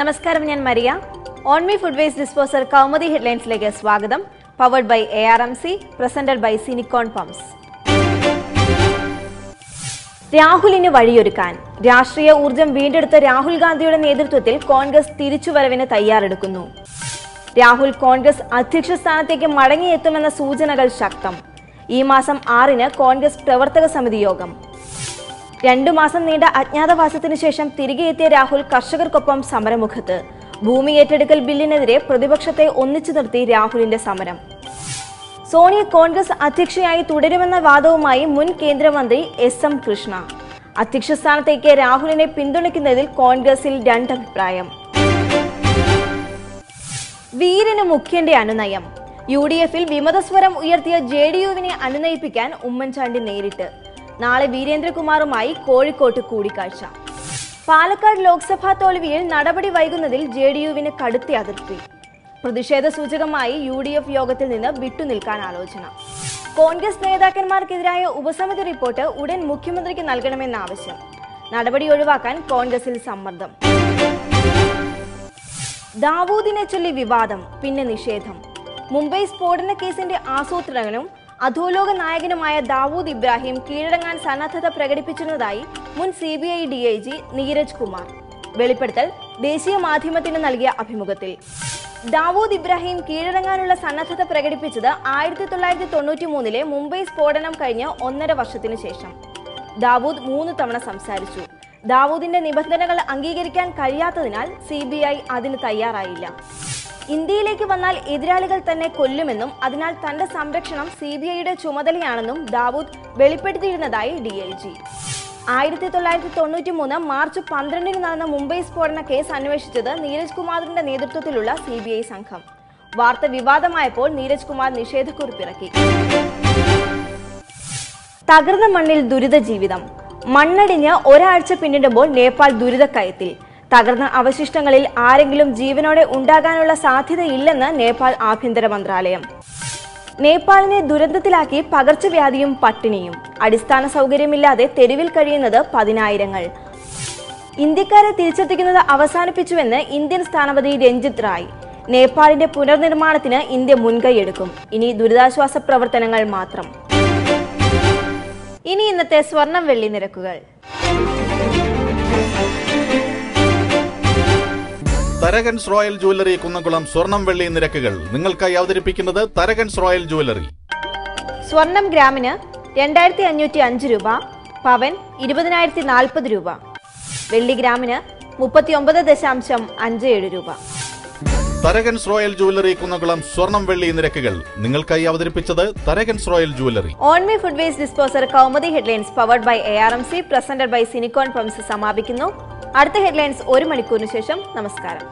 നമസ്കാരം ഞാൻ Maria. On me food waste disposal Kaumudi ഹെഡ്ലൈൻസിലേക്ക് സ്വാഗതം. Powered by A R M C presented by സിനിക്കോൺ pumps രാഹുലിന് വഴിയൊരുക്കാൻ. രാഷ്ട്രീയ ഊർജം വീണ്ടെടുത്ത രാഹുൽ ഗാന്ധിയുടെ നേതൃത്വത്തിൽ കോൺഗ്രസ് തിരിച്ചുവരവിന് തയ്യാറെടുക്കുന്നു. രാഹുൽ കോൺഗ്രസ് അധ്യക്ഷ സ്ഥാനത്തേക്ക് മടങ്ങിയെത്തുമെന്ന സൂചനകൾ ശക്തം. ഈ മാസം ആറിന് കോൺഗ്രസ് പ്രവർത്തക സമിതി യോഗം. രണ്ടു മാസം നീണ്ട അജ്ഞാതവാസത്തിനു ശേഷം തിരികെ എത്തിയ രാഹുൽ കർഷകർക്കൊപ്പം സമരമുഖത്ത്. ഭൂമി ഏറ്റെടുക്കൽ ബില്ലിനെതിരെ പ്രതിപക്ഷത്തെ ഒന്നിച്ചു നിർത്തി രാഹുലിന്റെ സമരം. സോണിയ കോൺഗ്രസ് അധ്യക്ഷയായി തുടരുമെന്ന വാദവുമായി മുൻ കേന്ദ്രമന്ത്രി എസ് എം കൃഷ്ണ. അധ്യക്ഷ സ്ഥാനത്തേക്ക് രാഹുലിനെ പിന്തുണയ്ക്കുന്നതിൽ കോൺഗ്രസിൽ രണ്ടഭിപ്രായം. വീരന് മുഖ്യന്റെ അനുനയം. യു ഡി എഫിൽ വിമതസ്വരം ഉയർത്തിയ ജെ ഡി യുവിനെ അനുനയിപ്പിക്കാൻ ഉമ്മൻചാണ്ടി നേരിട്ട്. നാളെ വീരേന്ദ്രകുമാറുമായി കോഴിക്കോട്ട് കൂടിക്കാഴ്ച. പാലക്കാട് ലോക്സഭാ തോൽവിയിൽ നടപടി വൈകുന്നതിൽ ജെ ഡി യുവിന് കടുത്ത അതിർത്തി. പ്രതിഷേധ സൂചകമായി യു ഡി എഫ് യോഗത്തിൽ നിന്ന് വിട്ടുനിൽക്കാൻ ആലോചന. കോൺഗ്രസ് നേതാക്കന്മാർക്കെതിരായ ഉപസമിതി റിപ്പോർട്ട് ഉടൻ മുഖ്യമന്ത്രിക്ക് നൽകണമെന്ന ആവശ്യം. നടപടി ഒഴിവാക്കാൻ കോൺഗ്രസിൽ സമ്മർദ്ദം. ദാവൂദിനെ ചൊല്ലി വിവാദം പിന്നെ നിഷേധം. മുംബൈ സ്ഫോടന കേസിന്റെ ആസൂത്രകനും അധോലോക നായകനുമായ ദാവൂദ് ഇബ്രാഹിം കീഴടങ്ങാൻ സന്നദ്ധത പ്രകടിപ്പിച്ചിരുന്നതായി മുൻ C B I D I G Neeraj Kumar. വെളിപ്പെടുത്തൽ ദേശീയ മാധ്യമത്തിന് നൽകിയ അഭിമുഖത്തിൽ. ദാവൂദ് ഇബ്രാഹിം കീഴടങ്ങാനുള്ള സന്നദ്ധത പ്രകടിപ്പിച്ചത് ആയിരത്തി തൊള്ളായിരത്തി തൊണ്ണൂറ്റി മൂന്നിലെ മുംബൈ സ്ഫോടനം കഴിഞ്ഞ് ഒന്നര വർഷത്തിനു ശേഷം. ദാവൂദ് മൂന്ന് തവണ സംസാരിച്ചു. ദാവൂദിന്റെ നിബന്ധനകൾ അംഗീകരിക്കാൻ കഴിയാത്തതിനാൽ സി അതിന് തയ്യാറായില്ല. ഇന്ത്യയിലേക്ക് വന്നാൽ എതിരാളികൾ തന്നെ കൊല്ലുമെന്നും അതിനാൽ തന്റെ സംരക്ഷണം സി ബി ഐയുടെ ചുമതലയാണെന്നും ദാവൂദ് വെളിപ്പെടുത്തിയിരുന്നതായി ഡി ഐ ജി. ആയിരത്തി തൊള്ളായിരത്തി തൊണ്ണൂറ്റി മൂന്ന് മാർച്ച് പന്ത്രണ്ടിന് നടന്ന മുംബൈ സ്ഫോടന കേസ് അന്വേഷിച്ചത് നീരജ് കുമാറിന്റെ നേതൃത്വത്തിലുള്ള സി ബി ഐ സംഘം. വാർത്ത വിവാദമായപ്പോൾ നീരജ് കുമാർ നിഷേധക്കുറിപ്പിറക്കി തകർന്ന മണ്ണിൽ ദുരിത ജീവിതം. മണ്ണടിഞ്ഞ് ഒരാഴ്ച പിന്നിടുമ്പോൾ നേപ്പാൾ ദുരിതക്കയത്തിൽ. തകർന്ന അവശിഷ്ടങ്ങളിൽ ആരെങ്കിലും ജീവനോടെ ഉണ്ടാകാനുള്ള സാധ്യതയില്ലെന്ന് നേപ്പാൾ ആഭ്യന്തര മന്ത്രാലയം. നേപ്പാളിനെ ദുരന്തത്തിലാക്കി പകർച്ചവ്യാധിയും പട്ടിണിയും. അടിസ്ഥാന സൗകര്യമില്ലാതെ തെരുവിൽ കഴിയുന്നത് പതിനായിരങ്ങൾ. ഇന്ത്യക്കാരെ തിരിച്ചെത്തിക്കുന്നത് അവസാനിപ്പിച്ചുവെന്ന് ഇന്ത്യൻ സ്ഥാനപതി രഞ്ജിത് റായ്. നേപ്പാളിന്റെ പുനർനിർമ്മാണത്തിന് ഇന്ത്യ മുൻകൈയെടുക്കും. ഇനി ദുരിതാശ്വാസ പ്രവർത്തനങ്ങൾ മാത്രം. ഇനി ഇന്നത്തെ സ്വർണം വെള്ളി നിരക്കുകൾ. തരകൻസ് റോയൽ ജുവല്ലറി കുന്നംകുളം സ്വർണം വെള്ളി നിരക്കുകൾ. നിങ്ങൾക്കായി അവതരിപ്പിക്കുന്നത് തരകൻസ് റോയൽ ജുവല്ലറി. സ്വർണം ഗ്രാമിന് രണ്ടായിരത്തി അഞ്ഞൂറ്റി അഞ്ച് രൂപ പവൻ ഇരുപതിനായിരത്തി നാൽപ്പത് രൂപ. വെള്ളി ഗ്രാമിന് മുപ്പത്തി ഒമ്പത് ദശാംശം അഞ്ച് ഏഴ് രൂപ. തരകൻസ് റോയൽ ജുവല്ലറി കുന്നകുളം സ്വർണം വെള്ളി നിരക്കുകൾ നിങ്ങൾക്കായി അവതരിപ്പിച്ചത് Tharakans royal jewellery. On me food waste disposer Kaumudi headlines powered by A R M C presented by സിനിക്കോൺ pumps സമാപിക്കുന്നു. അടുത്ത ഹെഡ്ലൈൻസ് ഒരു മണിക്കൂറിന് ശേഷം നമസ്കാരം.